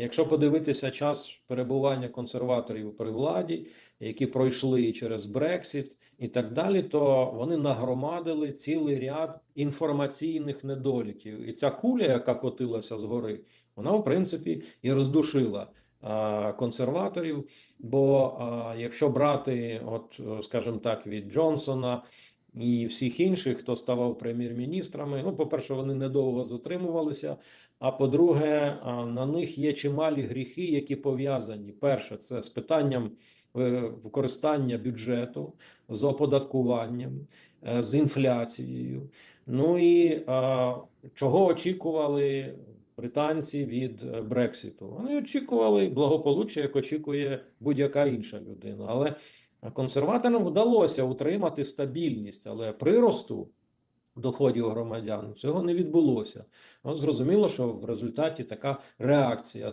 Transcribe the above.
Якщо подивитися час перебування консерваторів при владі, які пройшли через Брексіт і так далі, то вони нагромадили цілий ряд інформаційних недоліків. І ця куля, яка котилася згори, вона в принципі і роздушила консерваторів. Бо якщо брати, от скажімо так, від Джонсона і всіх інших, хто ставав прем'єр-міністрами, ну, по-перше, вони недовго затримувалися. А по-друге, на них є чималі гріхи, які пов'язані. Перше, це з питанням е, використання бюджету, з оподаткуванням, е, з інфляцією. Ну і чого очікували британці від е, Брексіту? Вони очікували благополуччя, як очікує будь-яка інша людина. Але консерваторам вдалося утримати стабільність, але приросту доходів громадян цього не відбулося. От зрозуміло, що в результаті така реакція